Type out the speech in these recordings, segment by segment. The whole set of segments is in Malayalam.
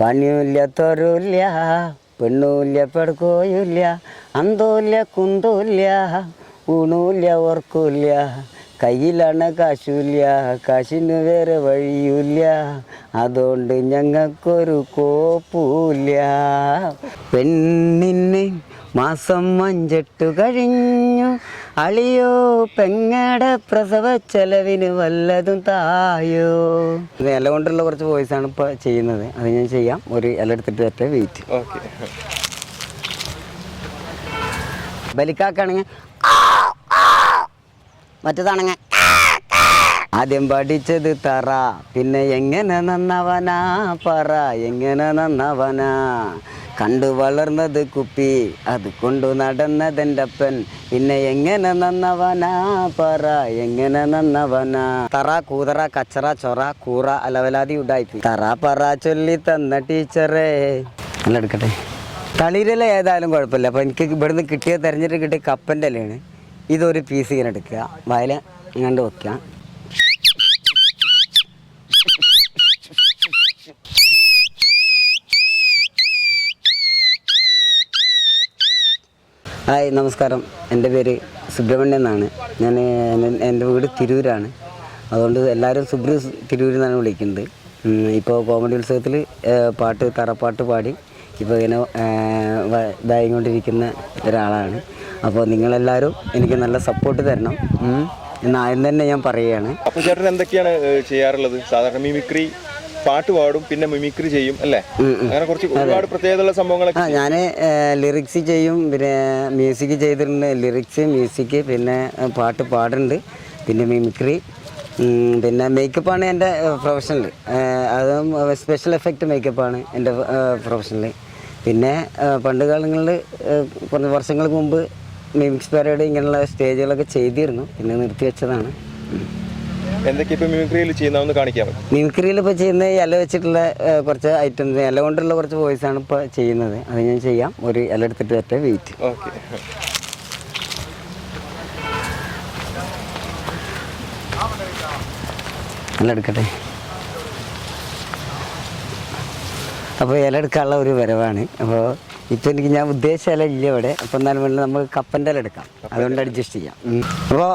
പണിയുമില്ല തൊരുമില്ല പെണ്ണൂല്ല പെടുക്കോയില്ല അന്തൂല്ല കുന്തൂല്ല ഊണുമില്ല ഓർക്കൂല്ല കയ്യിലാണ് കാശൂല്ല കാശിന് വേറെ വഴിയൂല്ല അതുകൊണ്ട് ഞങ്ങൾക്കൊരു കോപ്പൂല്ല പെണ്ണിന് മാസം അഞ്ചെട്ടു കഴിഞ്ഞു. അളിയോ പെങ്ങടെ പ്രസവ ചെലവിന് വല്ലതും തായോ? ഇത് ഇല കൊണ്ടുള്ള കുറച്ച് വോയിസ് ആണ് ഇപ്പോൾ ചെയ്യുന്നത്. അത് ഞാൻ ചെയ്യാം. ഒരു ഇല എടുത്തിട്ട് ഒറ്റ വെയിറ്റ് ഓക്കെ ബലിക്കാക്കാണെങ്കിൽ മറ്റേതാണെങ്കിൽ ആദ്യം പഠിച്ചത് തറ പിന്നെ എങ്ങനെ നന്നവനാ പറ എങ്ങനെ നന്നവനാ? കണ്ടു വളർന്നത് കുപ്പി അത് കൊണ്ടു നടന്നതെന്റെ അപ്പൻ. പിന്നെ എങ്ങനെ നന്നവനാ? പറ എങ്ങനെ നന്നവനാ? തറ കൂതറ കച്ചറ ചൊറ കൂറ അലവലാതി ഉടായിപ്പി തറ പറ ചൊല്ലി തന്ന ടീച്ചറേ. നല്ല എടുക്കട്ടെ. തളിരല ഏതായാലും കുഴപ്പമില്ല. അപ്പോൾ എനിക്ക് ഇവിടുന്ന് കിട്ടിയ തെരഞ്ഞെടുപ്പ് കിട്ടിയ കപ്പന്റെ ഇലയാണ്. ഇതൊരു പീസ് ഇങ്ങനെ എടുക്കുക. വയല ഇങ്ങോട്ട് വെക്കുക. ഹായ് നമസ്കാരം. എന്റെ പേര് സുബ്രഹ്മണ്യൻ എന്നാണ്. ഞാൻ എന്റെ വീട് തിരൂരാണ്. അതുകൊണ്ട് എല്ലാവരും സുബ്രു തിരൂരിൽ നിന്നാണ് വിളിക്കുന്നത്. ഇപ്പോൾ കോമഡി ഉത്സവത്തിൽ പാട്ട് തറപ്പാട്ട് പാടി ഇപ്പോൾ ഇങ്ങനെ ഇതായിക്കൊണ്ടിരിക്കുന്ന ഒരാളാണ്. അപ്പോൾ നിങ്ങളെല്ലാവരും എനിക്ക് നല്ല സപ്പോർട്ട് തരണം. എന്നാദ്യം തന്നെ ഞാൻ പറയുകയാണ്. അപ്പോൾ ചേട്ടൻ എന്തൊക്കെയാണ് ചെയ്യാറുള്ളത്? സാധാരണ മിമിക്രി പാട്ട് പാടും പിന്നെ മിമിക്രി ചെയ്യും അല്ലേ? അങ്ങനെ കുറച്ച് ഒരുപാട് പ്രത്യേകതയുള്ള സംഭവങ്ങളൊക്കെ ഞാൻ ലിറിക്സ് ചെയ്യും പിന്നെ മ്യൂസിക് ചെയ്തിട്ടുണ്ട്. ലിറിക്സ് മ്യൂസിക് പിന്നെ പാട്ട് പാടുന്നുണ്ട്. പിന്നെ മിമിക്രി പിന്നെ മേക്കപ്പാണ് എന്റെ പ്രൊഫഷണൽ അതും സ്പെഷ്യൽ എഫക്റ്റ് മേക്കപ്പാണ് എന്റെ പ്രൊഫഷണൽ പിന്നെ പണ്ട് കാലങ്ങളിൽ കുറച്ച് വർഷങ്ങൾക്ക് മുമ്പ് മിമിക്സ് പരേഡ് ഇങ്ങനെയുള്ള സ്റ്റേജുകളൊക്കെ ചെയ്തിരുന്നു. പിന്നെ നിർത്തി വെച്ചതാണ്. എന്തൊക്കെ ഇപ്പൊ മിമിക്രിയിൽ ചെയ്യുന്നതെന്ന് കാണിക്കാൻ പറ്റും? മിമിക്രിയിൽ ഇപ്പോൾ ചെയ്യുന്ന ഇല വെച്ചിട്ടുള്ള കുറച്ച് ഐറ്റംസ് ഇല കൊണ്ടുള്ള കുറച്ച് വോയിസ് ആണ് ഇപ്പോൾ ചെയ്യുന്നത്. അത് ഞാൻ ചെയ്യാം. ഒരു ഇല എടുത്തിട്ട് ഒറ്റ വെയിറ്റ് ഓക്കെ. ഇല എടുക്കട്ടെ. അപ്പോൾ ഇല എടുക്കാനുള്ള ഒരു വരവാണ്. അപ്പോൾ ഇപ്പോൾ എനിക്ക് ഞാൻ ഉദ്ദേശിച്ച ഇല ഇല്ല ഇവിടെ. അപ്പോൾ എന്നാലും നമുക്ക് കപ്പന്റെ ഇല എടുക്കാം. അതുകൊണ്ട് അഡ്ജസ്റ്റ് ചെയ്യാം. അപ്പോൾ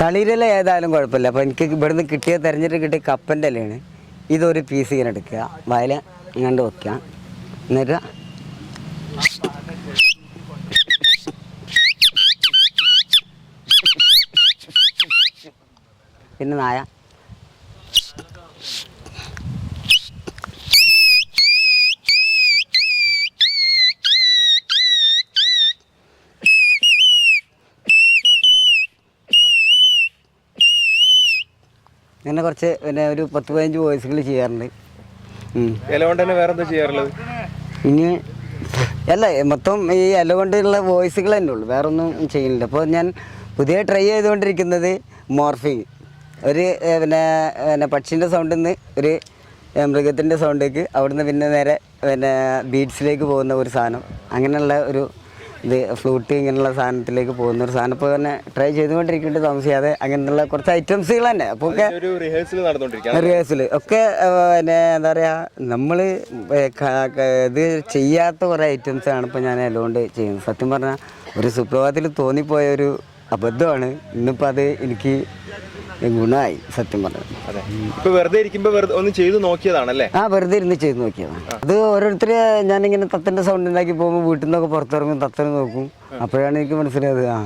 തളിരില ഏതായാലും കുഴപ്പമില്ല. അപ്പോൾ എനിക്ക് ഇവിടുന്ന് കിട്ടിയ തെരഞ്ഞെടുത്ത് കിട്ടിയ കപ്പന്റെ ഇലയാണ്. ഇതൊരു പീസ് ഇങ്ങനെ എടുക്കുക. വയല ഇങ്ങോട്ട് വെക്കുക. എന്നിട്ട് പിന്നെ നായ. ഇങ്ങനെ കുറച്ച് പിന്നെ ഒരു പത്ത് പതിനഞ്ച് വോയിസുകൾ ചെയ്യാറുണ്ട്. ഇല കൊണ്ട് തന്നെ വേറെ എന്താ ചെയ്യാറുള്ളത്? ഇനി അല്ല മൊത്തം ഈ ഇല കൊണ്ടുള്ള വോയിസുകൾ തന്നെ ഉള്ളൂ. വേറെ ഒന്നും ചെയ്യുന്നില്ല. അപ്പോൾ ഞാൻ പുതിയ ട്രൈ ചെയ്തുകൊണ്ടിരിക്കുന്നത് മോർഫിങ് ഒരു പിന്നെ പിന്നെ പക്ഷിന്റെ സൗണ്ടിൽ നിന്ന് ഒരു മൃഗത്തിന്റെ സൗണ്ടിലേക്ക് അവിടുന്ന് പിന്നെ നേരെ പിന്നെ ബീഡ്സിലേക്ക് പോകുന്ന ഒരു സാധനം. അങ്ങനെയുള്ള ഒരു ഇത് ഫ്ലൂട്ട് ഇങ്ങനെയുള്ള സാധനത്തിലേക്ക് പോകുന്ന ഒരു സാധനം. ഇപ്പോൾ തന്നെ ട്രൈ ചെയ്തുകൊണ്ടിരിക്കുന്നുണ്ട് താമസിയാതെ അങ്ങനെയുള്ള കുറച്ച് ഐറ്റംസുകൾ തന്നെ. അപ്പോൾ ഒക്കെ റിഹേഴ്സൽ ഒക്കെ പിന്നെ എന്താ പറയുക നമ്മൾ ഇത് ചെയ്യാത്ത കുറേ ഐറ്റംസാണ് ഇപ്പോൾ ഞാൻ അതുകൊണ്ട് ചെയ്യുന്നത്. സത്യം പറഞ്ഞാൽ ഒരു സുപ്രഭാതത്തിൽ തോന്നിപ്പോയ ഒരു അബദ്ധമാണ്. ഇന്നിപ്പോൾ അത് എനിക്ക് ഗുണമായി സത്യം പറഞ്ഞത് ഇപ്പൊ വെറുതെ ഇരിക്കുമ്പോ വെറുതെ ഒന്ന് ചെയ്തു നോക്കിയതാണല്ലേ? ആ വെറുതെ ഇരുന്ന് ചെയ്ത് നോക്കിയതാണ് അത് ഓരോരുത്തര് ഞാനിങ്ങനെ തത്തിന്റെ സൗണ്ട് ഉണ്ടാക്കി പോകുമ്പോൾ വീട്ടിൽ നിന്നൊക്കെ പുറത്തിറങ്ങും തത്തനെ നോക്കും. അപ്പോഴാണ് എനിക്ക് മനസ്സിലായത് ആ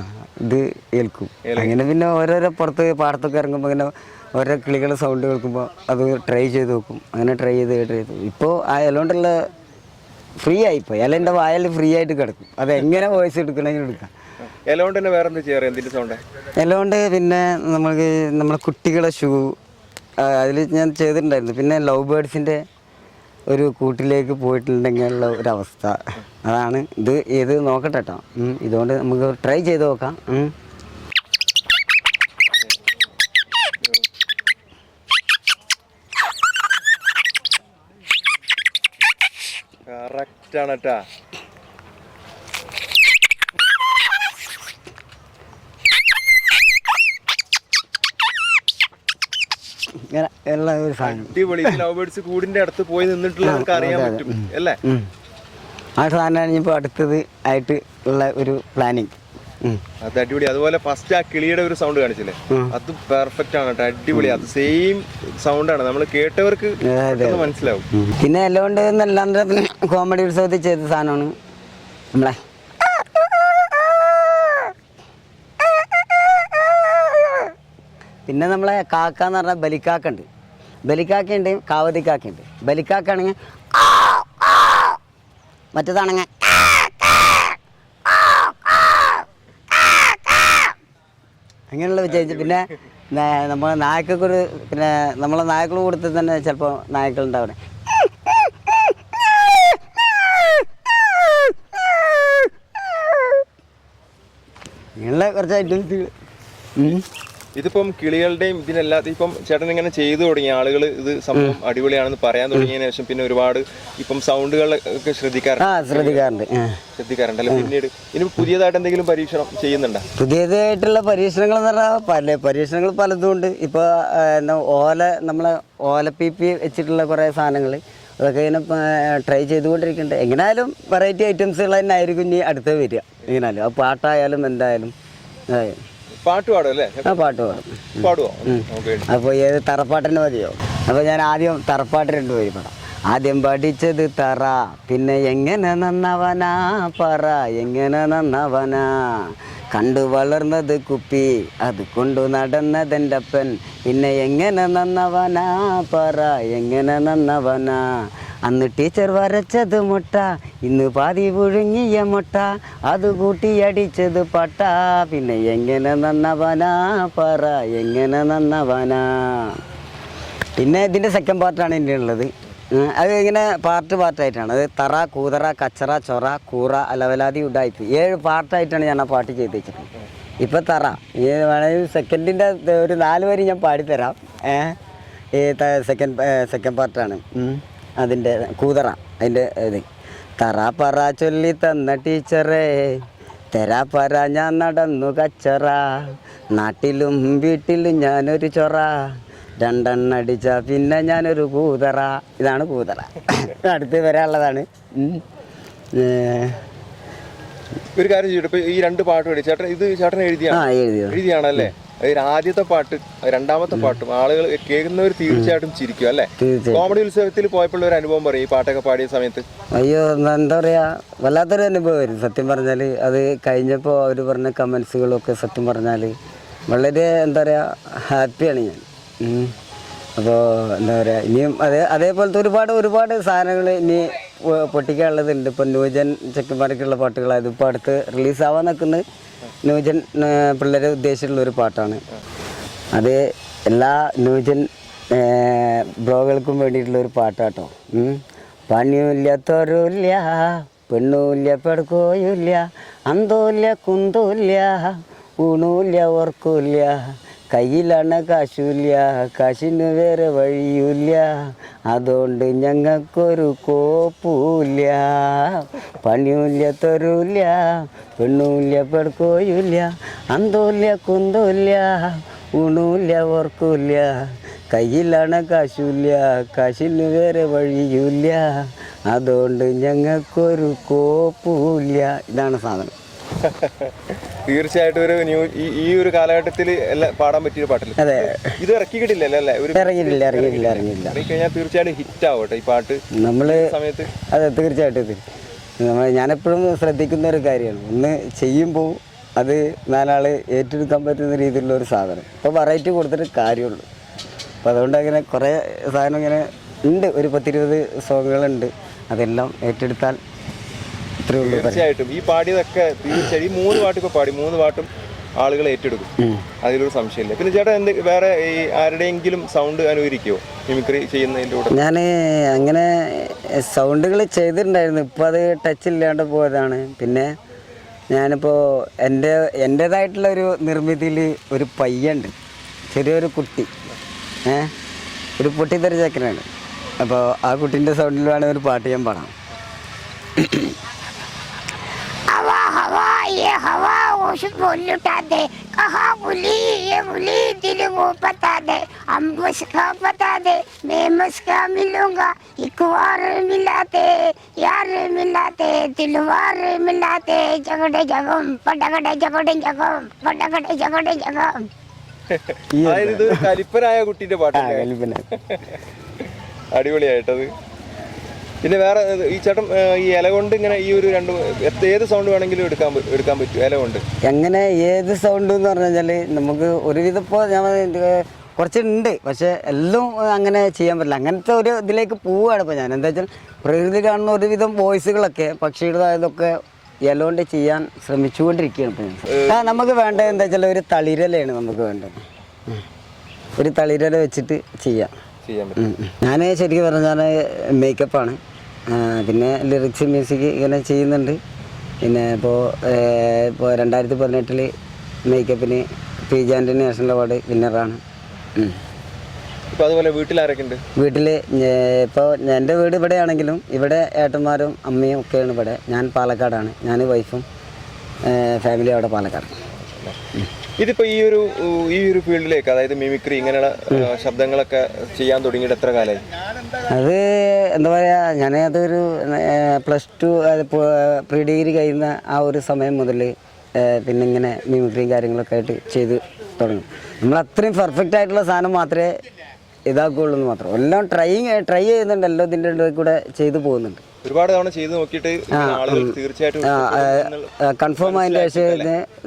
ഇത് ഏൽക്കും. അങ്ങനെ പിന്നെ ഓരോരോ പുറത്ത് പാടത്തൊക്കെ ഇറങ്ങുമ്പോൾ ഇങ്ങനെ ഓരോ കിളികളുടെ സൗണ്ട് കേൾക്കുമ്പോൾ അത് ട്രൈ ചെയ്ത് നോക്കും. അങ്ങനെ ട്രൈ ചെയ്ത് ട്രൈ ചെയ്തു. ഇപ്പോൾ ആ ഇലോണ്ടുള്ള ഫ്രീ ആയിപ്പോൾ ഇലന്റെ വായൽ ഫ്രീ ആയിട്ട് കിടക്കും. അത് എങ്ങനെ വോയിസ് എടുക്കണമെങ്കിൽ എടുക്കാം. വേറെ എന്താ ചെയ്യാറ് എന്തിന്റെ സൗണ്ട് ഇലകൊണ്ട് പിന്നെ നമുക്ക് നമ്മുടെ കുട്ടികളെ ഷൂ അതിൽ ഞാൻ ചെയ്തിട്ടുണ്ടായിരുന്നു. പിന്നെ ലവ് ബേർഡ്സിന്റെ ഒരു കൂട്ടിലേക്ക് പോയിട്ടുണ്ടെങ്കിലുള്ള അവസ്ഥ അതാണ് ഇത് ഇത് നോക്കട്ടെ കേട്ടോ ഇതുകൊണ്ട് നമുക്ക് ട്രൈ ചെയ്ത് നോക്കാം. ഉം. കറക്റ്റ് ആണ് കേട്ടാ ഇങ്ങനെ ഉള്ള ഒരു സാധനം. അടിപൊളി ലവ് ബേർഡ്സ് കൂടിന്റെ അടുത്ത് പോയി നിന്നിട്ടുള്ളവർക്ക് അറിയാൻ പറ്റും അല്ലേ? ആ സാധനമാണ് ഇനിയിപ്പോൾ അടുത്തത് ആയിട്ട് ഉള്ള ഒരു പ്ലാനിങ് അത് അടിപൊളി. അതുപോലെ ഫസ്റ്റ് ആ കിളിയുടെ ഒരു സൗണ്ട് കാണിച്ചില്ലേ? അത് പെർഫെക്റ്റ് ആണ് കേട്ടോ അടിപൊളി. അത് സെയിം സൗണ്ട് ആണ്. നമ്മൾ കേട്ടവർക്ക് മനസ്സിലാവും. പിന്നെ എല്ലാം കൊണ്ട് എന്നല്ലാണ്ട് കോമഡി ഉത്സവത്തിൽ ചെയ്ത സാധനമാണ് നമ്മളെ പിന്നെ നമ്മളെ കാക്ക എന്ന് പറഞ്ഞാൽ ബലിക്കാക്ക ഉണ്ട് ബലിക്കാക്കയുണ്ട് കാവതിക്കാക്കയുണ്ട്. ബലിക്കാക്കാണെങ്കിൽ മറ്റേതാണെങ്കിൽ അങ്ങനെയുള്ള വിചാരിച്ചു പിന്നെ നമ്മൾ നായക്കൊരു പിന്നെ നമ്മളെ നായക്കൾ കൊടുത്ത് തന്നെ ചിലപ്പോൾ നായക്കളുണ്ടാവണേ ഇങ്ങനെയുള്ള കുറച്ച് ഐറ്റംസ്. ഇതിപ്പം കിളികളുടെയും ഇതിനെല്ലാം ഇപ്പം ചേട്ടൻ ഇങ്ങനെ ചെയ്തു തുടങ്ങിയ ആളുകൾ ഇത് സംഭവം അടിപൊളിയാണെന്ന് പറയാൻ തുടങ്ങിയതിനു ശേഷം പിന്നെ ഒരുപാട് ഇപ്പം സൗണ്ടുകൾ ഒക്കെ ശ്രദ്ധിക്കാറുണ്ട്. ആ ശ്രദ്ധിക്കാറുണ്ട്. ആ. ശ്രദ്ധിക്കാറുണ്ടല്ലോ? പിന്നീട് ഇനി പുതിയതായിട്ട് എന്തെങ്കിലും പരീക്ഷണം ചെയ്യുന്നുണ്ടോ? പുതിയതായിട്ടുള്ള പരീക്ഷണങ്ങൾ എന്ന് പറഞ്ഞാൽ പല പരീക്ഷണങ്ങൾ പലതും ഉണ്ട്. ഇപ്പോൾ എന്താ ഓല നമ്മളെ ഓലപ്പീപ്പി വെച്ചിട്ടുള്ള കുറേ സാധനങ്ങൾ അതൊക്കെ ഇങ്ങനെ ട്രൈ ചെയ്തുകൊണ്ടിരിക്കുന്നുണ്ട്. എങ്ങനെയായാലും വെറൈറ്റി ഐറ്റംസുകൾ തന്നെ ആയിരിക്കും ഇനി അടുത്ത് വരിക. എങ്ങനെയായാലും അത് പാട്ടായാലും എന്തായാലും അതെ. പാട്ട് പാടും അല്ലേ ആ പാട്ട് പാടും. പാടുവോ? ഓക്കെ. അപ്പോൾ ഏത് തറപ്പാട്ടിന് മതിയോ? അപ്പോൾ ഞാൻ ആദ്യം തറപ്പാട്ട് രണ്ടുപേര് പാടാം. ആദ്യം പഠിച്ചത് തറ പിന്നെ എങ്ങനെ നന്നവനാ? പറ എങ്ങനെ നന്നവനാ? കണ്ടു വളർന്നത് കുപ്പി അത് കൊണ്ടു നടന്നതെന്റെ അപ്പൻ. പിന്നെ എങ്ങനെ നന്നവനാ? പറ എങ്ങനെ നന്നവനാ? അന്ന് ടീച്ചർ വരച്ചത് മുട്ട ഇന്ന് പാതി പുഴുങ്ങിയ മുട്ട അത് കൂട്ടിയടിച്ചത് പട്ട. പിന്നെ എങ്ങനെ നന്നവനാ? പറ എങ്ങനെ നന്നവനാ? പിന്നെ ഇതിന്റെ സെക്കൻഡ് പാർട്ടാണ് എന്റെ ഉള്ളത്. അത് ഇങ്ങനെ പാർട്ട് പാർട്ടായിട്ടാണ് അത് തറ കൂതറ കച്ചറ ചൊറ കൂറ അലവലാതി ഉഡായിപ്പ് ഏഴ് പാർട്ടായിട്ടാണ് ഞാൻ ആ പാട്ട് ചെയ്ത് വെച്ചിട്ടുള്ളത് ഇപ്പം തറ. ഈ വേണമെങ്കിൽ സെക്കൻഡിന്റെ ഒരു നാല് വരി ഞാൻ പാടിത്തരാം. ഏ സെക്കൻഡ് സെക്കൻഡ് പാർട്ടാണ് അതിന്റെ കൂതറ അതിന്റെ ഇത്. തറ പറ ചൊല്ലി തന്ന ടീച്ചറേ തെരാ പറ ഞാൻ നടന്നു കച്ചറ. നാട്ടിലും വീട്ടിലും ഞാനൊരു ചൊറ. രണ്ടെണ്ണടിച്ച പിന്നെ ഞാനൊരു കൂതറ. ഇതാണ് കൂതറ. അടുത്ത് വരാനുള്ളതാണ്. ഒരു കാര്യം ചെയ്യട്ടെ ഈ രണ്ട് പാട്ട് പാടി ചേട്ടൻ ഇത് ചേട്ടൻ ആ എഴുതിയാണ് എഴുതിയാണല്ലേ? ആദ്യത്തെ പാട്ട് രണ്ടാമത്തെ പാട്ടും ആളുകൾ കേൾക്കുന്നവർ തീർച്ചയായിട്ടും ചിരിക്കും അല്ലേ? കോമഡി ഉത്സവത്തിൽ പോയപ്പോൾ ഒരു അനുഭവം പറയും ഈ പാട്ടൊക്കെ പാടിയ സമയത്ത്. അയ്യോ എന്താ പറയാ വല്ലാത്തൊരു അനുഭവമായിരുന്നു സത്യം പറഞ്ഞാൽ അത് കഴിഞ്ഞപ്പോൾ അവർ പറഞ്ഞ കമൻസുകളൊക്കെ സത്യം പറഞ്ഞാൽ വളരെ എന്താ പറയുക ഹാപ്പിയാണ് ഞാൻ. അപ്പോൾ എന്താ പറയുക ഇനിയും അതേ അതേപോലത്തെ ഒരുപാട് ഒരുപാട് സാധനങ്ങൾ ഇനി പൊട്ടിക്കാനുള്ളതുണ്ട് ഇപ്പം ന്യൂജൻ ചെക്കന്മാർക്കുള്ള പാട്ടുകളായത് ഇപ്പോൾ അടുത്ത് റിലീസാവാൻ നിൽക്കുന്നത് ന്യൂജൻ പിള്ളേരെ ഉദ്ദേശിച്ചുള്ള ഒരു പാട്ടാണ്. അത് എല്ലാ ന്യൂജൻ ബ്രോകൾക്കും വേണ്ടിയിട്ടുള്ള ഒരു പാട്ടാട്ടോ. ഉം. പണിയുമില്ല തൊരുമില്ല പെണ്ണൂല്യ പെടുക്കോയില്ല അന്തോല്ല കുന്തൂല്യ ഊണുമില്ല ഓർക്കൂല്ല കയ്യിലാണ് കാശുമില്ല കാശിന് വേറെ വഴിയില്ല. അതുകൊണ്ട് ഞങ്ങൾക്കൊരു കോപ്പൂല്ല പണിയുമില്ല തൊരൂല്ല പെണ്ണൂല്ല പെടുക്കോയില്ല അന്തൂല്ല കുന്തൂല്ല ഉണൂല്ല ഓർക്കൂല്ല കയ്യിലാണ് കാശുമില്ല കാശിന് വേറെ വഴിയില്ല. അതുകൊണ്ട് ഞങ്ങൾക്കൊരു കോപ്പൂല്ല ഇതാണ് സാധനം. തീർച്ചയായിട്ടും ഒരു ന്യൂ ഈ ഒരു കാലഘട്ടത്തിൽ എല്ലാം പാടാൻ പറ്റിയ പാട്ടില്ല? അതെ. ഇത് ഇറക്കിയിട്ടില്ല അല്ലേ? ഒരു ഇറങ്ങിയിട്ടില്ല ഇറങ്ങിയിട്ടില്ല ഇറങ്ങിയില്ല ഇറങ്ങിക്കഴിഞ്ഞാൽ തീർച്ചയായിട്ടും ഹിറ്റ് ആവട്ടെ ഈ പാട്ട്. നമ്മൾ സമയത്ത്. അതെ തീർച്ചയായിട്ടും നമ്മൾ ഞാനെപ്പോഴും ശ്രദ്ധിക്കുന്ന ഒരു കാര്യമാണ്. ഒന്ന് ചെയ്യുമ്പോൾ അത് നാലാൾ ഏറ്റെടുക്കാൻ പറ്റുന്ന രീതിയിലുള്ള ഒരു സാധനം. ഇപ്പോൾ വെറൈറ്റി കൊടുത്തിട്ട് കാര്യമുള്ളൂ. അപ്പോൾ അതുകൊണ്ട് അങ്ങനെ കുറേ സാധനം ഇങ്ങനെ ഉണ്ട്. ഒരു പത്തിരുപത് സോങ്ങുകളുണ്ട് അതെല്ലാം ഏറ്റെടുത്താൽ. തീർച്ചയായിട്ടും. ഈ പാടിയതൊക്കെ തീർച്ചയായും ഈ മൂന്ന് പാട്ടും ഇപ്പൊ പാടി. മൂന്ന് പാട്ടും ആളുകൾ ഏറ്റെടുക്കും. അതിലൊരു സംശയമില്ല. പിന്നെ ചേട്ടാ എന്ത് വേറെ ഈ ആരുടെയെങ്കിലും സൗണ്ട് അനുകരിക്കുമോ മിമിക്രി ചെയ്യുന്നതിന്റെ കൂടെ? ഞാൻ അങ്ങനെ സൗണ്ടുകൾ ചെയ്തിട്ടുണ്ടായിരുന്നു. ഇപ്പൊ അത് ടച്ച് ഇല്ലാണ്ട് പോയതാണ്. പിന്നെ ഞാനിപ്പോ എന്റെ എന്റേതായിട്ടുള്ള ഒരു നിർമ്മിതിയിൽ ഒരു പയ്യുണ്ട്. ചെറിയൊരു കുട്ടി. ഏഹ് ഒരു പൊട്ടിത്തെറിച്ചക്കനാണ് അപ്പോൾ ആ കുട്ടിന്റെ സൗണ്ടിൽ വേണമെങ്കിൽ ഒരു പാട്ട് ഞാൻ പാടാം. ये हवा खामोश बोल लुटा दे कहा बुली ये बुली दिल वो बता दे हम मुस्का बता दे मैं मुस्का मिलूंगा एक बार मिलाते यार मिलाते दिलवार मिलाते जगड़े जगम पटगड़े जगड़े जगम पटगड़े जगड़े जगम അതായത് ഇത് ഒരു കലിപ്പനായ കുട്ടീന്റെ ആ പാട്ടല്ലേ കലിപ്പന അടിപൊളിയായിട്ടത് പിന്നെ വേറെ ഈ ചേട്ടൻ ഈ ഇല കൊണ്ട് ഇങ്ങനെ ഈ ഒരു രണ്ട് ഏത് സൗണ്ട് വേണമെങ്കിലും എടുക്കാൻ എടുക്കാൻ പറ്റും ഇല കൊണ്ട്? എങ്ങനെ ഏത് സൗണ്ട് എന്ന് പറഞ്ഞു കഴിഞ്ഞാൽ നമുക്ക് ഒരുവിധം ഇപ്പോൾ ഞാൻ കുറച്ച് കുറച്ചുണ്ട് പക്ഷേ എല്ലാം അങ്ങനെ ചെയ്യാൻ പറ്റില്ല. അങ്ങനത്തെ ഒരു ഇതിലേക്ക് പോവുകയാണ് ഇപ്പോൾ ഞാൻ. എന്താ വെച്ചാൽ പ്രകൃതി കാണുന്ന ഒരുവിധം വോയിസുകളൊക്കെ ഇല കൊണ്ട് ചെയ്യാൻ ശ്രമിച്ചുകൊണ്ടിരിക്കുകയാണ് ഇപ്പോൾ ഞാൻ. ആ നമുക്ക് വേണ്ടത് എന്താ വെച്ചാൽ ഒരു തളിരലയാണ് നമുക്ക് വേണ്ടത്. ഒരു തളിരല വെച്ചിട്ട് ചെയ്യാം. ഞാൻ ശരിക്കും പറഞ്ഞാൽ മേക്കപ്പാണ് പിന്നെ ലിറിക്സ് മ്യൂസിക് ഇങ്ങനെ ചെയ്യുന്നുണ്ട്. പിന്നെ ഇപ്പോൾ ഇപ്പോൾ രണ്ടായിരത്തി പതിനെട്ടിൽ മേക്കപ്പിന് P G Antony national award വിന്നറാണ് അതുപോലെ ഉണ്ട്? വീട്ടിൽ ഇപ്പോൾ എന്റെ വീട് ഇവിടെ ആണെങ്കിലും ഇവിടെ ഏട്ടന്മാരും അമ്മയും ഒക്കെയാണ് ഇവിടെ. ഞാൻ പാലക്കാടാണ്. ഞാൻ വൈഫും ഫാമിലി അവിടെ പാലക്കാട്. ഇതിപ്പോ ഈ ഒരു ഈ ഒരു ഫീൽഡിലേക്ക് അതായത് മിമിക്രി ഇങ്ങനെയുള്ള ശബ്ദങ്ങളൊക്കെ ചെയ്യാൻ തുടങ്ങിയിട്ട് എത്ര കാലമായി അത് എന്താ പറയുക ഞാൻ അതൊരു പ്ലസ് ടു പ്രീ ഡിഗ്രി കഴിയുന്ന ആ ഒരു സമയം മുതൽ പിന്നെ ഇങ്ങനെ മിമിക്രിയും കാര്യങ്ങളൊക്കെ ആയിട്ട് ചെയ്ത് തുടങ്ങും. നമ്മൾ അത്രയും പെർഫെക്റ്റ് ആയിട്ടുള്ള സാധനം മാത്രമേ ഇതാക്കുകയുള്ളൂ എന്ന് മാത്രം. എല്ലാം ട്രൈ ട്രൈ ചെയ്യുന്നുണ്ട് എല്ലാം ഇതിന്റെ ഇടയിൽ കൂടെ ചെയ്തു പോകുന്നുണ്ട്. ഒരുപാട് തവണ ചെയ്ത് നോക്കിയിട്ട് തീർച്ചയായിട്ടും കൺഫേം ആയതിന്റെ ശേഷം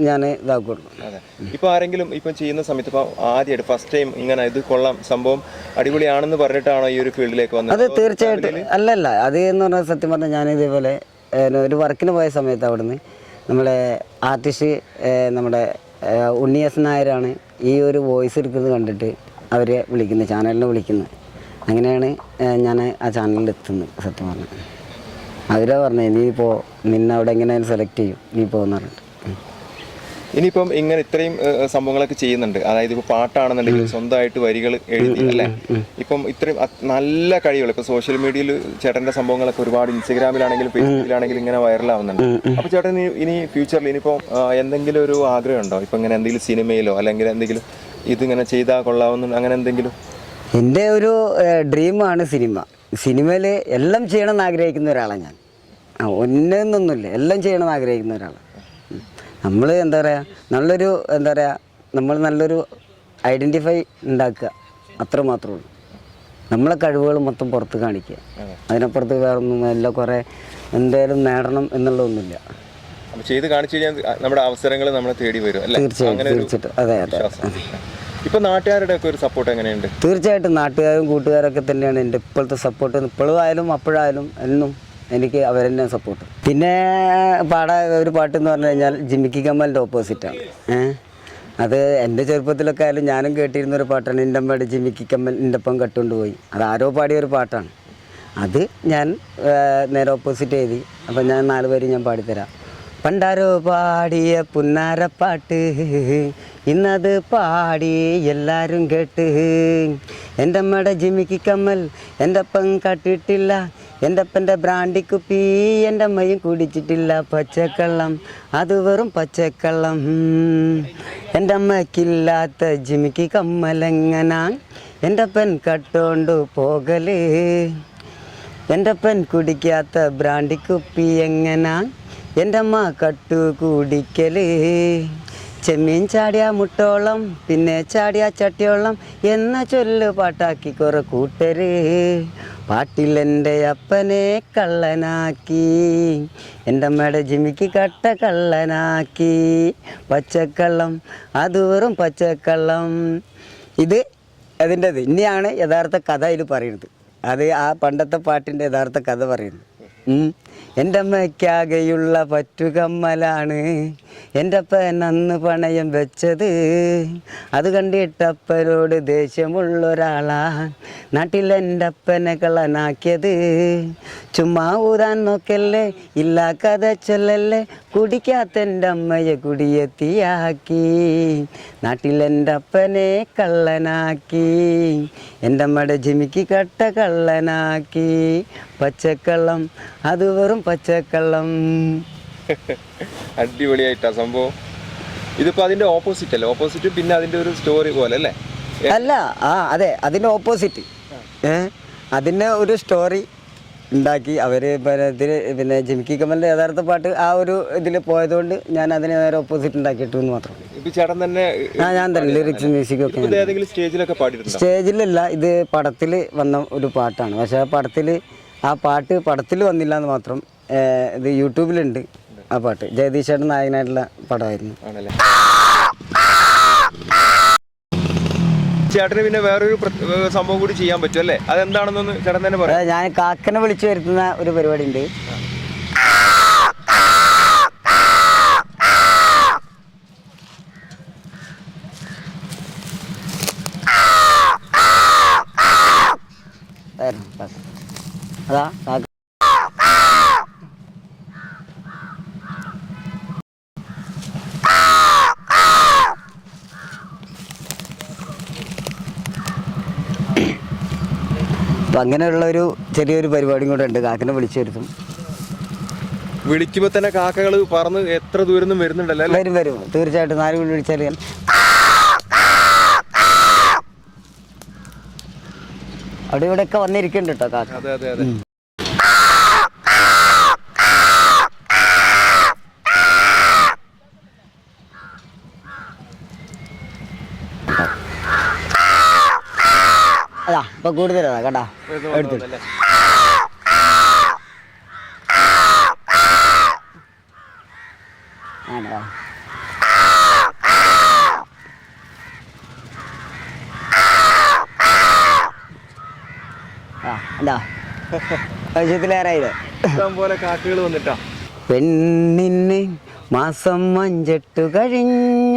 ഞാൻ ഇതാക്കുള്ളൂ അതെ. ഇപ്പൊ ആരെങ്കിലും ഇപ്പം ചെയ്യുന്ന സമയത്ത് ഇപ്പൊ ആദ്യമായിട്ട് ഫസ്റ്റ് ടൈം ഇങ്ങനെ ഇത് കൊള്ളാം സംഭവം അടിപൊളിയാണെന്ന് പറഞ്ഞിട്ടാണോ ഈ ഒരു ഫീൽഡിലേക്ക് വന്നത്? അത് തീർച്ചയായിട്ടും. അല്ലല്ല അത് എന്ന് പറഞ്ഞാൽ സത്യം പറഞ്ഞാൽ ഞാൻ ഇതേപോലെ ഒരു വർക്കിന് പോയ സമയത്ത് അവിടുന്ന് നമ്മളെ ആർട്ടിസ്റ്റ് നമ്മുടെ ഉണ്ണിയസ് നായരാണ് ഈ ഒരു വോയിസ് എടുക്കുന്നത് കണ്ടിട്ട് അവരെ വിളിക്കുന്നത് ചാനലിനെ വിളിക്കുന്നത് അങ്ങനെയാണ് ഞാൻ ആ ചാനലിൽ എത്തുന്നത് സത്യം പറഞ്ഞത് അവരാ പറഞ്ഞത് നീ ഇപ്പോൾ നിന്നെ അവിടെ എങ്ങനെ സെലക്ട് ചെയ്യും? നീ പോകുന്ന പറഞ്ഞിട്ട്. ഇനിയിപ്പം ഇങ്ങനെ ഇത്രയും സംഭവങ്ങളൊക്കെ ചെയ്യുന്നുണ്ട്. അതായത് ഇപ്പോൾ പാട്ടാണെന്നുണ്ടെങ്കിൽ സ്വന്തമായിട്ട് വരികൾ എഴുതി അല്ലേ? ഇപ്പം ഇത്രയും നല്ല കഴിവുകൾ. ഇപ്പം സോഷ്യൽ മീഡിയയിൽ ചേട്ടന്റെ സംഭവങ്ങളൊക്കെ ഒരുപാട് ഇൻസ്റ്റഗ്രാമിലാണെങ്കിലും ഫേസ്ബുക്കിലാണെങ്കിലും ഇങ്ങനെ വൈറലാവുന്നുണ്ട് അപ്പോൾ ചേട്ടൻ ഇനി- ഫ്യൂച്ചറിൽ ഇനിയിപ്പോൾ എന്തെങ്കിലും ഒരു ആഗ്രഹം ഉണ്ടോ ഇപ്പൊ ഇങ്ങനെ എന്തെങ്കിലും സിനിമയിലോ അല്ലെങ്കിൽ എന്തെങ്കിലും ഇതിങ്ങനെ ചെയ്താൽ കൊള്ളാവുന്ന അങ്ങനെ എന്തെങ്കിലും? എന്റെ ഒരു ഡ്രീമാണ് സിനിമ. സിനിമയിൽ എല്ലാം ചെയ്യണമെന്ന് ആഗ്രഹിക്കുന്ന ഒരാളാണ് ഞാൻ. ആ ഒന്നൊന്നുമില്ല എല്ലാം ചെയ്യണമെന്ന് ആഗ്രഹിക്കുന്ന ഒരാളാണ്. നമ്മൾ എന്താ പറയുക നല്ലൊരു എന്താ പറയുക നമ്മൾ നല്ലൊരു ഐഡന്റിഫൈ ഉണ്ടാക്കുക. അത്ര മാത്രമേ ഉള്ളൂ. നമ്മളെ കഴിവുകൾ മൊത്തം പുറത്ത് കാണിക്കുക. അതിനപ്പുറത്ത് വേറൊന്നും അല്ല. എല്ലാം കുറേ എന്തായാലും നേടണം എന്നുള്ളതൊന്നുമില്ല. ചെയ്ത് കാണിച്ചു കഴിഞ്ഞാൽ നമ്മുടെ അവസരങ്ങൾ നമ്മൾ തേടി വരും അല്ലേ? അങ്ങനെ ഒരു തീർച്ചയായിട്ടും. അതെ അതെ. വിശ്വാസം ഇപ്പൊ നാട്ടുകാരുടെ ഒക്കെ ഒരു സപ്പോർട്ട് എങ്ങനെയുണ്ട്? തീർച്ചയായിട്ടും നാട്ടുകാരും കൂട്ടുകാരൊക്കെ തന്നെയാണ് എന്റെ ഇപ്പോഴത്തെ സപ്പോർട്ട് ഇപ്പോഴും ആയാലും അപ്പോഴായാലും എന്നും എനിക്ക് അവരെന്നെ സപ്പോർട്ട് പിന്നെ പാടാ ഒരു പാട്ട് എന്ന് പറഞ്ഞു കഴിഞ്ഞാൽ ജിമിക്കി കമ്മലിന്റെ ഓപ്പോസിറ്റാണ് ഏഹ് അത് എന്റെ ചെറുപ്പത്തിലൊക്കെ ആയാലും ഞാനും കേട്ടിരുന്ന ഒരു പാട്ടാണ് എന്റെ അമ്മയുടെ ജിമിക്കി കമ്മൽ എന്റെ ഒപ്പം കട്ടുകൊണ്ട് പോയി. അത് ആരോ പാടിയ ഒരു പാട്ടാണ്. അത് ഞാൻ നേരെ ഓപ്പോസിറ്റ് എഴുതി അപ്പം ഞാൻ നാല് പേര് ഞാൻ പാടിത്തരാം. പണ്ടാരോ പാടിയ പുന്നാരപ്പാട്ട്. ഇന്നത് പാടി എല്ലാരും കേട്ട്. എന്റെ അമ്മയുടെ ജിമിക്ക് കമ്മൽ എന്റെ അപ്പം കട്ടിട്ടില്ല. എന്റെ അപ്പന്റെ ബ്രാൻഡി കുപ്പി എന്റെ അമ്മയും കുടിച്ചിട്ടില്ല. പച്ചക്കള്ളം അത് വെറും പച്ചക്കള്ളം. എന്റെ അമ്മയ്ക്കില്ലാത്ത ജിമിക്ക് കമ്മലെങ്ങനാ? എന്റെ അപ്പൻ കട്ടോണ്ട് പോകൽ. എന്റെ അപ്പൻ കുടിക്കാത്ത ബ്രാൻഡി കുപ്പി എങ്ങനാ? എന്റെ അമ്മ കട്ടു കുടിക്കൽ ചെമ്മീൻ ചാടിയ മുട്ടോളം പിന്നെ ചാടിയ ചട്ടിയോളം എന്ന ചൊല്ല് പാട്ടാക്കി കുറെ കൂട്ടര്. പാട്ടിലെന്റെ അപ്പനെ കള്ളനാക്കി എന്റെ അമ്മയുടെ ജിമിക്ക് കട്ട കള്ളനാക്കി. പച്ചക്കള്ളം അത് വെറും പച്ചക്കള്ളം. ഇത് അതിന്റെത്. ഇനിയാണ് യഥാർത്ഥ കഥ ഇതിൽ പറയുന്നത്. അത് ആ പണ്ടത്തെ പാട്ടിന്റെ യഥാർത്ഥ കഥ പറയുന്നത്. എന്റെ അമ്മയ്ക്കാകെയുള്ള പറ്റുകമ്മലാണ്. എന്റെ അപ്പൻ അന്ന് പണയം വെച്ചത്. അത് കണ്ടിട്ടപ്പനോട് ദേഷ്യമുള്ള ഒരാളാ. നാട്ടിൽ എന്റെ അപ്പനെ കള്ളനാക്കിയത്. ചുമ്മാ ഊരാൻ നോക്കല്ലേ ഇല്ല ചൊല്ലല്ലേ കുടിക്കാത്ത എന്റെ അമ്മയെ കുടിയെത്തിയാക്കി. നാട്ടിൽ എന്റെ അപ്പനെ കള്ളനാക്കി. എന്റെ അമ്മയുടെ ജിമിക്ക് കട്ട കള്ളനാക്കി. പച്ചക്കള്ളം അത് വെറും പച്ചക്കള്ളം. അടിപൊളിയായിട്ടാ സംഭവം. ഇതിപ്പോ അതിന്റെ ഓപ്പോസിറ്റ് അല്ലേ? ഓപ്പോസിറ്റ് പിന്നെ അതിന്റെ ഒരു സ്റ്റോറി പോലെ അല്ലേ? അല്ല ആ അതെ അതിന്റെ ഓപ്പോസിറ്റ് ഏ? അതിന്റെ ഒരു സ്റ്റോറി ഉണ്ടാക്കി അവർ പിന്നെ ഇതിൽ പിന്നെ ജിമിക്കി കമലിന്റെ യഥാർത്ഥ പാട്ട് ആ ഒരു ഇതിൽ പോയതുകൊണ്ട് ഞാൻ അതിനെ നേരെ ഓപ്പോസിറ്റ് ഉണ്ടാക്കിയിട്ടു എന്ന് മാത്രം. ചേട്ടൻ തന്നെ ആ ഞാൻ തന്നെ ലിറിക്സ് മ്യൂസിക്കും ഒക്കെ ഇത് ഏതെങ്കിലും സ്റ്റേജിലൊക്കെ സ്റ്റേജിലല്ല ഇത് പടത്തിൽ വന്ന ഒരു പാട്ടാണ്. പക്ഷെ ആ പടത്തിൽ ആ പാട്ട് പടത്തിൽ വന്നില്ല എന്ന് മാത്രം ഇത് യൂട്യൂബിലുണ്ട്. ആ പാട്ട്. ജഗദീഷ് ചേട്ടൻ നായകനായിട്ടുള്ള പടമായിരുന്നു. ആണല്ലേ? ചേട്ടന് പിന്നെ വേറൊരു പ്ര- സംഭവം കൂടി ചെയ്യാൻ പറ്റും അല്ലേ? അതെന്താണെന്നൊന്ന് ചേട്ടൻ തന്നെ പറയാം. ഞാൻ കാക്കനെ വിളിച്ചു വരുത്തുന്ന ഒരു പരിപാടി ഉണ്ട് അപ്പം അങ്ങനെയുള്ള ഒരു ചെറിയൊരു പരിപാടിയും കൂടെ ഉണ്ട്. കാക്കനെ വിളിച്ചു വരുത്തും വിളിക്കുമ്പോ തന്നെ കാക്കകൾ പറന്ന് എത്ര ദൂരം വരുന്നുണ്ടല്ലോ? വരും വരും. തീർച്ചയായിട്ടും നാല് വിളി വിളിച്ചാൽ അവിടെ ഇവിടെയൊക്കെ വന്നിരിക്കുന്നുണ്ട് കേട്ടോ കാക്ക. അതെ ഇപ്പൊ കൂടുതലാ കേട്ടാ എടുത്തു വന്നതല്ലേ? ആണോ? ആ എന്താ ആവശ്യത്തിലേറായില്ലേ പോലെ കാക്കകൾ വന്നിട്ടാ. പെണ്ണിന് മാസം അഞ്ചെട്ടു കഴിഞ്ഞു.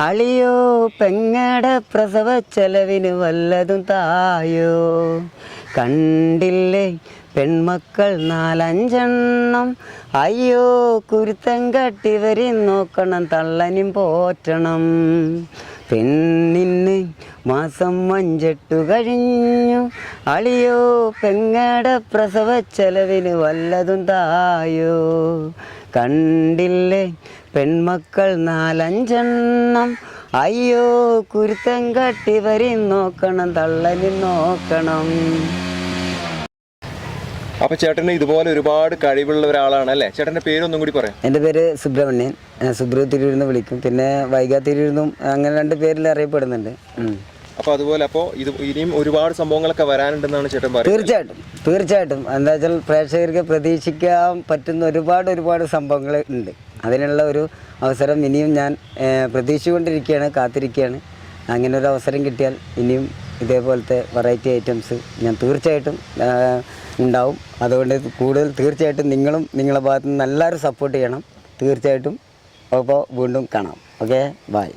അളിയോ പെങ്ങടെ പ്രസവ ചെലവിന് വല്ലതും തായോ? കണ്ടില്ലേ പെൺമക്കൾ നാലഞ്ചെണ്ണം. അയ്യോ കുരുത്തം കട്ടിവരി നോക്കണം തള്ളനും പോറ്റണം. പെണ്ണിന് മാസം അഞ്ചെട്ടു കഴിഞ്ഞു. അളിയോ പെങ്ങടെ പ്രസവ ചെലവിന് വല്ലതും തായോ? കണ്ടില്ലേ പെൺമക്കൾ നാലഞ്ചെണ്ണം. അയ്യോ കുരുത്തം കട്ടിവരി നോക്കണം തള്ളലിൽ നോക്കണം. അപ്പൊ ചേട്ടന് ഇതുപോലെ ഒരുപാട് കഴിവുള്ള ഒരാളാണ് അല്ലേ? ചേട്ടന്റെ പേരൊന്നും കൂടി പറയാം. എന്റെ പേര് സുബ്രഹ്മണ്യൻ. സുബ്രഹ്മ സുബ്രു തിരൂരിന്ന് വിളിക്കും. പിന്നെ വൈഗാ തിരൂരിന്നും അങ്ങനെ രണ്ട് പേരിൽ അറിയപ്പെടുന്നുണ്ട്. ഉം. അപ്പൊ അതുപോലെ അപ്പോ ഇത് ഇനിയും ഒരുപാട് സംഭവങ്ങളൊക്കെ വരാനുണ്ടെന്നാണ് ചേട്ടൻ പറയുന്നത്. തീർച്ചയായിട്ടും. തീർച്ചയായിട്ടും. എന്താ വെച്ചാൽ പ്രേക്ഷകർക്ക് പ്രതീക്ഷിക്കാൻ പറ്റുന്ന ഒരുപാട് ഒരുപാട് സംഭവങ്ങൾ ഉണ്ട്. അതിനുള്ള ഒരു അവസരം ഇനിയും ഞാൻ ഏഹ്, പ്രതീക്ഷിച്ചുകൊണ്ടിരിക്കുകയാണ് കാത്തിരിക്കുകയാണ്. അങ്ങനെ ഒരു അവസരം കിട്ടിയാൽ ഇനിയും ഇതേപോലത്തെ വെറൈറ്റി ഐറ്റംസ് ഞാൻ തീർച്ചയായിട്ടും ഉണ്ടാവും. അതുകൊണ്ട് കൂടുതൽ തീർച്ചയായിട്ടും നിങ്ങളും നിങ്ങളുടെ ഭാഗത്തു നിന്ന് എല്ലാവരും സപ്പോർട്ട് ചെയ്യണം. തീർച്ചയായിട്ടും അപ്പോൾ വീണ്ടും കാണാം. Okay bye